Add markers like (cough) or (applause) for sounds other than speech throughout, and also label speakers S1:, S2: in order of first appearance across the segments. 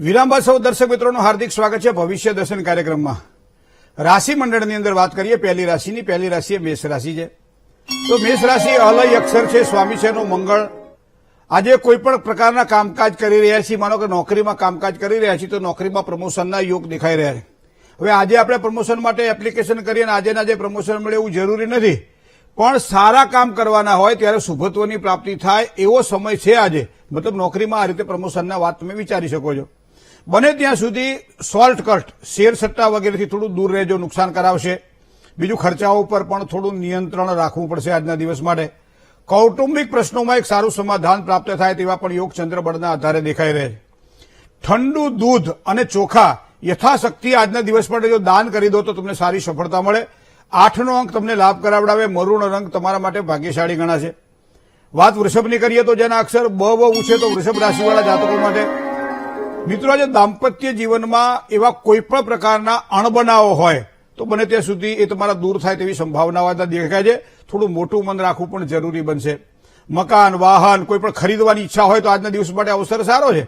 S1: વિરામ બાદ સૌ દર્શક મિત્રોનું હાર્દિક સ્વાગત છે ભવિષ્ય દર્શન કાર્યક્રમમાં. રાશિ મંડળની અંદર વાત કરીએ, પહેલી રાશિની. પહેલી રાશિ એ મેષ રાશિ છે. તો મેષ રાશિ અલય અક્ષર છે, સ્વામી છે મંગળ. આજે કોઈ પણ પ્રકારના કામકાજ કરી રહ્યા છીએ. માનો કે નોકરીમાં કામકાજ કરી રહ્યા છીએ, તો નોકરીમાં પ્રમોશનના યોગ દેખાઈ રહ્યા છે. હવે આજે આપણે પ્રમોશન માટે એપ્લિકેશન કરીએ અને આજે આજે પ્રમોશન મળે એવું જરૂરી નથી. પણ સારા કામ કરવાના હોય ત્યારે શુભત્વની પ્રાપ્તિ થાય એવો સમય છે આજે. મતલબ નોકરીમાં આ રીતે પ્રમોશનના વાત તમે વિચારી શકો છો. બને ત્યાં સુધી સોલ્ટ શેર સટ્ટા વગેરેથી થોડું દૂર રહેજો, નુકસાન કરાવશે. બીજું ખર્ચાઓ પર પણ થોડું નિયંત્રણ રાખવું પડશે આજના દિવસ માટે. કૌટુંબિક પ્રશ્નોમાં એક સારું સમાધાન પ્રાપ્ત થાય તેવા પણ યોગ ચંદ્રબળના આધારે દેખાઈ રહે છે. ઠંડુ દૂધ અને ચોખા યથાશક્તિ આજના દિવસ માટે જો દાન કરી દો તો તમને સારી સફળતા મળે. આઠનો અંક તમને લાભ કરાવડાવે. મરૂણ રંગ તમારા માટે ભાગ્યશાળી ગણાશે. વાત વૃષભની કરીએ તો જેના અક્ષર બ બ ઉછે તો વૃષભ રાશિવાળા જાતકો માટે મિત્રો, આજે દાંપત્ય જીવનમાં એવા કોઈ પણ પ્રકારના અણબનાવો હોય, તો બને ત્યાં સુધી એ તમારા દૂર થાય તેવી સંભાવનાઓ આજના દેખાય છે. થોડું મોટું મન રાખવું પણ જરૂરી બનશે. મકાન, વાહન, કોઈ પણ ખરીદવાની ઈચ્છા હોય તો આજના દિવસ માટે અવસર સારો છે.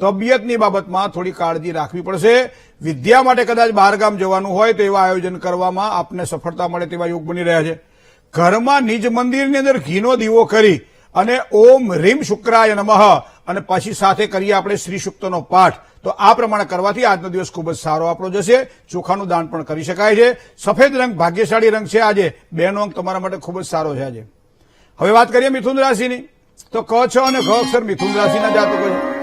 S1: તબિયતની બાબતમાં થોડી કાળજી રાખવી પડશે. વિદ્યા માટે કદાચ બહારગામ જવાનું હોય તો એવા આયોજન કરવામાં આપને સફળતા મળે તેવા યોગ બની રહ્યા છે. ઘરમાં નિજ મંદિરની અંદર ઘીનો દીવો કરી અને ઓમ રીમ શુક્રાય નમઃ અને પછી સાથે કરીએ આપણે શ્રી સુક્તનો પાઠ. તો આ પ્રમાણે કરવાથી આજનો દિવસ ખૂબ જ સારો આપણો જશે. ચોખાનું દાન પણ કરી શકાય છે. સફેદ રંગ ભાગ્યશાળી રંગ છે આજે. બેનો અંક તમારા માટે ખૂબ જ સારો છે આજે. હવે વાત કરીએ મિથુન રાશિની. તો ક, છ અને ઘ અક્ષર મિથુન રાશિના જાતકો છે.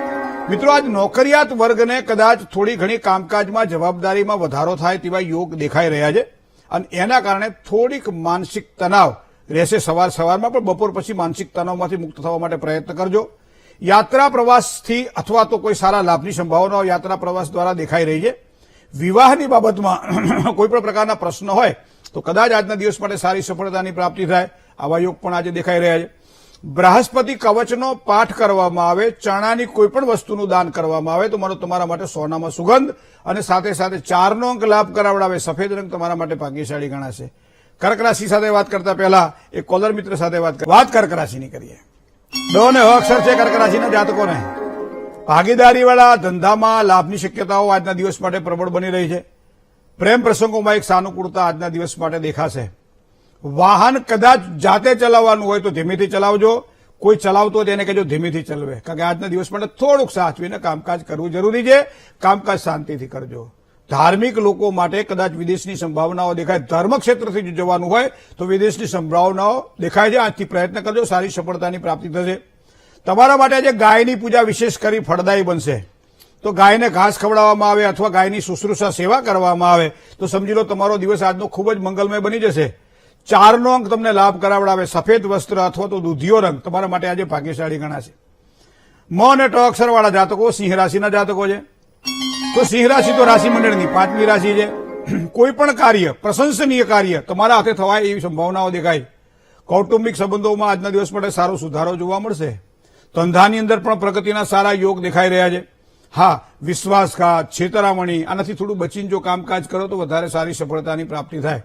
S1: મિત્રો, આજ નોકરિયાત વર્ગને કદાચ થોડી ઘણી કામકાજમાં જવાબદારીમાં વધારો થાય તેવા યોગ દેખાઈ રહ્યા છે. અને એના કારણે થોડીક માનસિક તણાવ રહેશે. સવાર સવારમાં પણ બપોર પછી માનસિક તણાવમાંથી મુક્ત થવા માટે પ્રયત્ન કરજો. યાત્રા પ્રવાસથી અથવા તો કોઈ સારા લાભની સંભાવનાઓ યાત્રા પ્રવાસ દ્વારા દેખાઈ રહી છે. વિવાહની બાબતમાં (clears throat) કોઈ પણ પ્રકારના પ્રશ્ન હોય તો કદાચ આજના દિવસ માટે સારી સફળતાની પ્રાપ્તિ થાય, આવા યોગ પણ આજે દેખાઈ રહ્યા છે. બૃહસ્પતિ કવચનો પાઠ કરવામાં આવે, ચણાની કોઈ પણ વસ્તુનું દાન કરવામાં આવે તો મારો તમારા માટે સોનામાં સુગંધ અને સાથે સાથે ચારનો અંક લાભ કરાવડાવે, સફેદ રંગ તમારા માટે ભાગ્યશાળી ગણાશે. કર્ક રાશિ સાથે વાત કરતા પહેલા એક કોલર મિત્ર સાથે વાત વાત કર્ક રાશિની કરીએ. દો ને હ અક્ષર છે કર્ક રાશિના જાતકોને. ભાગીદારીવાળા ધંધામાં લાભની શક્યતાઓ આજના દિવસ માટે પ્રબળ બની રહી છે. પ્રેમ પ્રસંગોમાં એક સાનુકૂળતા આજના દિવસ માટે દેખાશે. વાહન કદાચ જાતે ચલાવવાનું હોય તો ધીમેથી ચલાવજો. કોઈ ચલાવતો હોય તેને કહેજો ધીમેથી ચલાવે. કારણ કે આજના દિવસ માટે થોડુંક સાચવીને કામકાજ કરવું જરૂરી છે. કામકાજ શાંતિથી કરજો. ધાર્મિક લોકો માટે કદાચ વિદેશની સંભાવનાઓ દેખાય ધર્મ ક્ષેત્રથી જો જવાનું હોય, તો વિદેશની સંભાવનાઓ દેખાય છે. આજથી પ્રયત્ન કરજો, સારી સફળતાની પ્રાપ્તિ થશે. તમારા માટે આજે ગાયની પૂજા વિશેષ કરી ફળદાયી બનશે. તો ગાયને ઘાસ ખવડાવવામાં આવે અથવા ગાયની શુશ્રૂષા સેવા કરવામાં આવે, તો સમજી લો તમારો દિવસ આજનો ખૂબ જ મંગલમય બની જશે. ચારનો અંક તમને લાભ કરાવડાવે, સફેદ વસ્ત્ર અથવા તો દૂધિયો રંગ, તમારા માટે આજે ભાગ્યશાળી ગણાશે. મ અને ટ અક્ષરવાળા જાતકો સિંહ રાશિના જાતકો છે. તો સિંહ રાશિ તો રાશિ મંડળની પાંચમી રાશિ છે. કોઈ પણ કાર્ય, પ્રશંસનીય કાર્ય તમારા હાથે થવાય એવી સંભાવનાઓ દેખાય. કૌટુંબિક સંબંધોમાં આજના દિવસ માટે સારો સુધારો જોવા મળશે. ધંધાની અંદર પણ પ્રગતિના સારા યોગ દેખાઈ રહ્યા છે. હા, વિશ્વાસઘાત, છેતરામણી, આનાથી થોડું બચીને જો કામકાજ કરો તો વધારે સારી સફળતાની પ્રાપ્તિ થાય.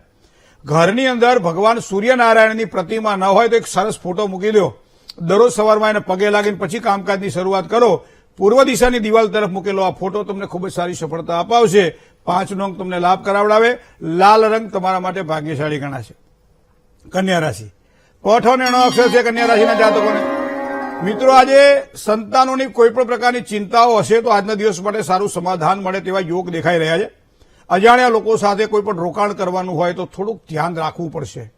S1: ઘરની અંદર ભગવાન સૂર્યનારાયણની પ્રતિમા ન હોય તો એક સરસ ફોટો મૂકી દો. દરરોજ સવારમાં એને પગે લાગીને પછી કામકાજની શરૂઆત કરો. પૂર્વ દિશાની દિવાલ તરફ મૂકેલો આ ફોટો તમને ખૂબ જ સારી સફળતા અપાવશે. પાંચનો અંક તમને લાભ કરાવડાવે. લાલ રંગ તમારા માટે ભાગ્યશાળી ગણાશે. કન્યા રાશિ. પઠ અને અક્ષર છે કન્યા રાશિના જાતકોને. મિત્રો, આજે સંતાનોની કોઈપણ પ્રકારની ચિંતાઓ હશે તો આજના દિવસ માટે સારું સમાધાન મળે તેવા યોગ દેખાઈ રહ્યા છે. અજાણ્યા લોકો સાથે કોઈ પણ રોકાણ કરવાનું હોય તો થોડુંક ધ્યાન રાખવું પડશે.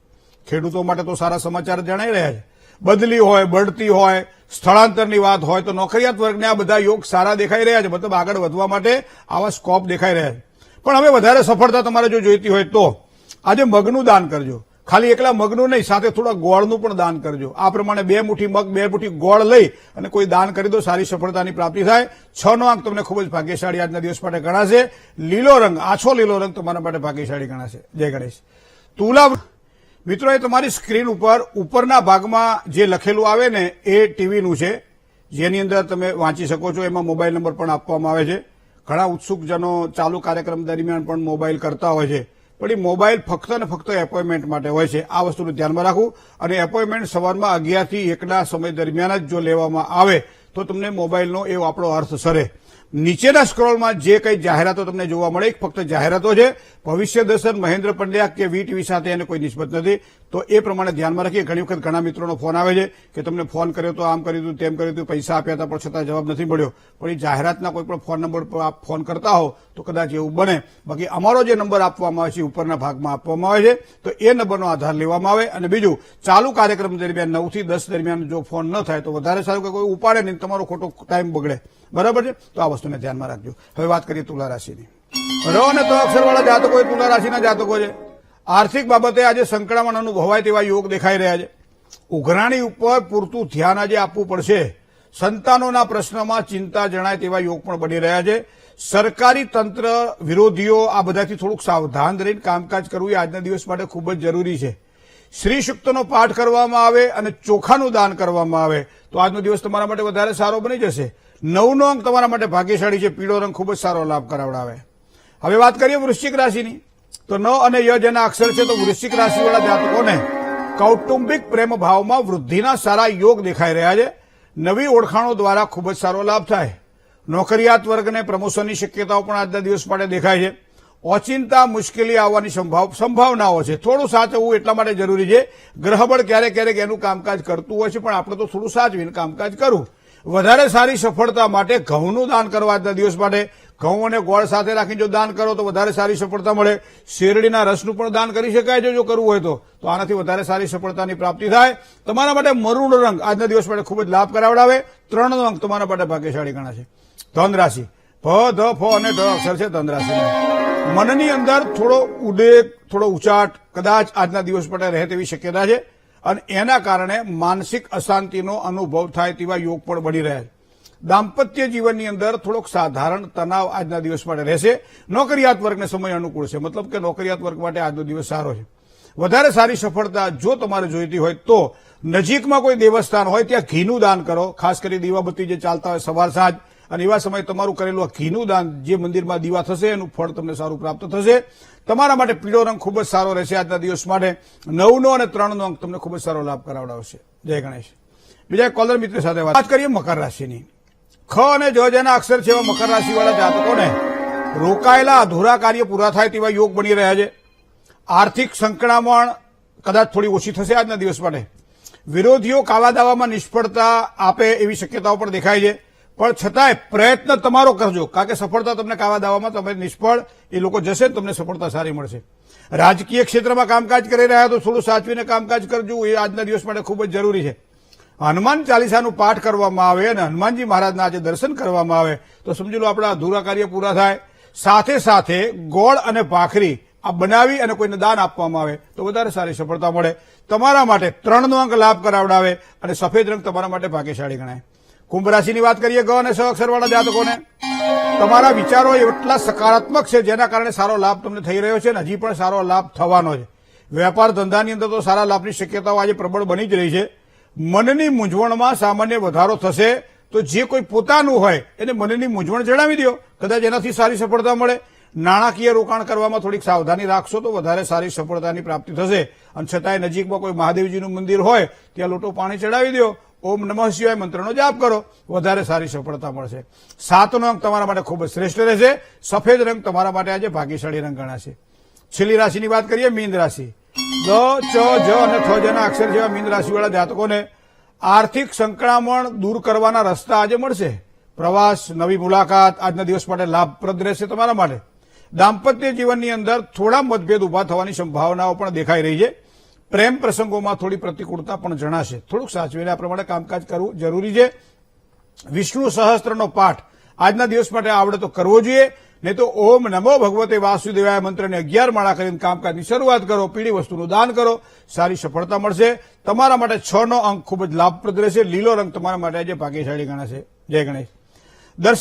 S1: ખેડૂતો માટે તો સારા સમાચાર જણાઈ રહ્યા છે. બદલી હોય, બઢતી હોય, સ્થળાંતરની વાત હોય તો નોકરિયાત વર્ગને આ બધા યોગ સારા દેખાઈ રહ્યા છે. મતલબ આગળ વધવા માટે આવા સ્કોપ દેખાઈ રહ્યા છે. પણ હવે વધારે સફળતા તમારે જો જોઈતી હોય તો આજે મગનું દાન કરજો. ખાલી એકલા મગનું નહીં, સાથે થોડા ગોળનું પણ દાન કરજો. આ પ્રમાણે બે મુઠ્ઠી મગ, બે મુઠ્ઠી ગોળ લઈ અને કોઈ દાન કરી દો, સારી સફળતાની પ્રાપ્તિ થાય. છ નો અંક તમને ખૂબ જ ભાગ્યશાળી આજના દિવસ માટે ગણાશે. લીલો રંગ, આછો લીલો રંગ તમારા માટે ભાગ્યશાળી ગણાશે. જય ગણેશ. તુલા મિત્રો, એ તમારી સ્ક્રીન ઉપર, ઉપરના ભાગમાં જે લખેલું આવે ને, એ ટીવીનું છે, જેની અંદર તમે વાંચી શકો છો. એમાં મોબાઈલ નંબર પણ આપવામાં આવે છે. ઘણા ઉત્સુકજનો ચાલુ કાર્યક્રમ દરમિયાન પણ મોબાઈલ કરતા હોય છે. પણ એ મોબાઈલ ફક્ત ને ફક્ત એપોઇન્ટમેન્ટ માટે હોય છે. આ વસ્તુનું ધ્યાનમાં રાખવું. અને એપોઇન્ટમેન્ટ સવારમાં અગિયારથી એકના સમય દરમિયાન જ જો લેવામાં આવે, તો તમને મોબાઈલનો એવો આપણો અર્થ સરે. નીચેના સ્ક્રોલમાં જે કંઈ જાહેરાતો તમને જોવા મળે ફક્ત જાહેરાતો છે. ભવિષ્ય દર્શન મહેન્દ્ર પંડ્યા કે વીટીવી સાથે એને કોઈ નિસ્બત નથી. તો એ પ્રમાણે ધ્યાનમાં રાખીએ. ઘણી વખત ઘણા મિત્રોનો ફોન આવે છે કે તમને ફોન કર્યો તો આમ કર્યું હતું તેમ કર્યું હતું પૈસા આપ્યા હતા પણ છતાં જવાબ નથી મળ્યો. પણ એ જાહેરાતના કોઈ પણ ફોન નંબર પર આપ ફોન કરતા હો તો કદાચ એવું બને. બાકી અમારો જે નંબર આપવામાં આવે છે ઉપરના ભાગમાં આપવામાં આવે છે. તો એ નંબરનો આધાર લેવામાં આવે. અને બીજું, ચાલુ કાર્યક્રમ દરમિયાન નવથી દસ દરમિયાન જો ફોન ન થાય તો વધારે સારું કે કોઈ ઉપાડે નહીં, તમારો ખોટો ટાઈમ બગડે. બરાબર છે? તો આ વસ્તુને ધ્યાનમાં રાખજો. હવે વાત કરીએ તુલા રાશિની. ર અને ત અક્ષરવાળા જાતકો એ તુલા રાશિના જાતકો છે. આર્થિક બાબતે આજે સંકળામણ અનુભવાય તેવા યોગ દેખાઈ રહ્યા છે. ઉઘરાણી ઉપર પૂરતું ધ્યાન આજે આપવું પડશે. સંતાનોના પ્રશ્નમાં ચિંતા જણાય તેવા યોગ પણ બની રહ્યા છે. સરકારી તંત્ર વિરોધીઓ આ બધાથી થોડુંક સાવધાન રહીને કામકાજ કરવું એ આજના દિવસ માટે ખૂબ જ જરૂરી છે. શ્રી સુક્તનો પાઠ કરવામાં આવે અને ચોખાનું દાન કરવામાં આવે. તો આજનો દિવસ તમારા માટે વધારે સારો બની જશે. નવનો અંક તમારા માટે ભાગ્યશાળી છે. પીળો રંગ ખૂબ જ સારો લાભ કરાવડાવે. હવે વાત કરીએ વૃશ્ચિક રાશિની. તો ન અને ય જેના અક્ષર છે તો વૃશ્ચિક રાશિવાળા જાતકોને કૌટુંબિક પ્રેમ ભાવમાં વૃદ્ધિના સારા યોગ દેખાઈ રહ્યા છે. નવી ઓળખાણો દ્વારા ખૂબ જ સારો લાભ થાય. નોકરિયાત વર્ગને પ્રમોશનની શક્યતાઓ પણ આજના દિવસ માટે દેખાય છે. ઓચિંતા મુશ્કેલી આવવાની સંભાવ, સંભાવનાઓ છે. થોડું સાચવવું એટલા માટે જરૂરી છે. ગ્રહબળ ક્યારેક ક્યારેક એનું કામકાજ કરતું હોય છે, પણ આપણે તો થોડું સાચવીને કામકાજ કરવું વધારે સારી સફળતા માટે ઘઉંનું દાન કરવા આજના દિવસ માટે ઘઉં અને ગોળ સાથે રાખીને જો દાન કરો તો વધારે સારી સફળતા મળે. શેરડીના રસનું પણ દાન કરી શકાય છે જો કરવું હોય તો. તો આનાથી વધારે સારી સફળતાની પ્રાપ્તિ થાય. તમારા માટે મરૂણ રંગ આજના દિવસ માટે ખૂબ જ લાભ કરાવડાવે. ત્રણનો અંક તમારા માટે ભાગ્યશાળી ગણાશે. ધન રાશિ ભ ધ, ફ અને ઢ અક્ષર છે ધન રાશિ મનની અંદર થોડો ઉદેક, થોડો ઉચાટ કદાચ આજના દિવસ માટે રહે તેવી શક્યતા છે. અને એના કારણે માનસિક અશાંતિનો અનુભવ થાય તેવા યોગ પણ બની રહ્યા છે. દાંપત્ય જીવનની અંદર થોડોક સાધારણ તણાવ આજના દિવસ માટે રહેશે. નોકરિયાત વર્ગને સમય અનુકૂળ છે. મતલબ કે નોકરિયાત વર્ગ માટે આજનો દિવસ સારો છે. વધારે સારી સફળતા જો તમારે જોઈતી હોય તો નજીકમાં કોઈ દેવસ્થાન હોય ત્યાં ઘીનું દાન કરો. ખાસ કરી દીવાબત્તી જે ચાલતા હોય સવાર સાંજ અને એવા સમયે તમારું કરેલું આ ઘીનું દાન જે મંદિરમાં દીવા થશે, એનું ફળ તમને સારું પ્રાપ્ત થશે. તમારા માટે પીળો રંગ ખૂબ જ સારો રહેશે આજના દિવસ માટે. નવનો અને ત્રણનો અંક તમને ખૂબ જ સારો લાભ કરાવડાવશે. જય ગણેશ. બીજા કોલર મિત્ર સાથે વાત કરીએ મકર રાશિની. ખ અને જ જેના અક્ષર છે એવા મકર રાશિવાળા જાતકોને રોકાયેલા અધૂરા કાર્ય પૂરા થાય તેવા યોગ બની રહ્યા છે. આર્થિક સંકળામણ કદાચ થોડી ઓછી થશે આજના દિવસ માટે. વિરોધીઓ કાવા દાવામાં નિષ્ફળતા આપે એવી શક્યતાઓ પણ દેખાય છે. પણ છતાંય પ્રયત્ન તમારો કરજો. કારણ કે સફળતા તમને કાવા દાવામાં તમે નિષ્ફળ, એ લોકો જશે તમને સફળતા સારી મળશે. રાજકીય ક્ષેત્રમાં કામકાજ કરી રહ્યા તો થોડું સાચવીને કામકાજ કરજો. એ આજના દિવસ માટે ખૂબ જ જરૂરી છે. હનુમાન ચાલીસાનું પાઠ કરવામાં આવે અને હનુમાનજી મહારાજના આજે દર્શન કરવામાં આવે, તો સમજી લો આપણા અધૂરા કાર્ય પૂરા થાય. સાથે સાથે ગોળ અને ભાખરી આ બનાવી અને કોઈને દાન આપવામાં આવે, તો વધારે સારી સફળતા મળે. તમારા માટે ત્રણનો અંક લાભ કરાવડાવે અને સફેદ રંગ તમારા માટે ભાગ્યશાળી ગણાય. કુંભ રાશિની વાત કરીએ ગ અને સ અક્ષરવાળા જાતકોને. તમારા વિચારો એટલા સકારાત્મક છે, જેના કારણે સારો લાભ તમને થઈ રહ્યો છે અને હજી પણ સારો લાભ થવાનો છે. વેપાર ધંધાની અંદર તો સારા લાભની શક્યતાઓ આજે પ્રબળ બની જ રહી છે. મનની મૂંઝવણમાં સામાન્ય વધારો થશે તો જે કોઈ પોતાનું હોય એને મનની મૂંઝવણ જણાવી દો. કદાચ એનાથી સારી સફળતા મળે. નાણાકીય રોકાણ કરવામાં થોડીક સાવધાની રાખશો તો વધારે સારી સફળતાની પ્રાપ્તિ થશે. અને છતાંય નજીકમાં કોઈ મહાદેવજીનું મંદિર હોય, ત્યાં લોટો પાણી ચડાવી દો. ઓમ નમઃ શિવાય મંત્રનો જાપ કરો. વધારે સારી સફળતા મળશે. સાતનો અંક તમારા માટે ખૂબ શ્રેષ્ઠ રહેશે. સફેદ રંગ તમારા માટે આજે ભાગ્યશાળી રંગ ગણાશે. છેલ્લી રાશિની વાત કરીએ, મીન રાશિ. ગ ચ, જ અને થ જના અક્ષર જેવા મીન રાશિવાળા જાતકોને આર્થિક સંકળામણ દૂર કરવાના રસ્તા આજે મળશે. પ્રવાસ, નવી મુલાકાત, આજના દિવસ માટે લાભપ્રદ રહેશે તમારા માટે. દાંપત્ય જીવનની અંદર થોડા મતભેદ ઊભા થવાની સંભાવનાઓ પણ દેખાઈ રહી છે. પ્રેમ પ્રસંગોમાં થોડી પ્રતિકૂળતા પણ જણાશે. થોડુંક સાચવીને પ્રમાણે કામકાજ કરવું જરૂરી છે. વિષ્ણુ સહસ્ત્રનો પાઠ આજના દિવસ માટે આવડે તો કરવો જોઈએ, નહીં તો ઓમ નમો ભગવતે વાસુદેવાય મંત્રને અગિયાર માળા કરીને કામકાજની શરૂઆત કરો, પીળી વસ્તુનું દાન કરો, સારી સફળતા મળશે. તમારા માટે છ નો અંક ખૂબ જ લાભપ્રદ રહેશે. લીલો રંગ તમારા માટે આજે ભાગ્યશાળી ગણાશે. જય ગણેશ.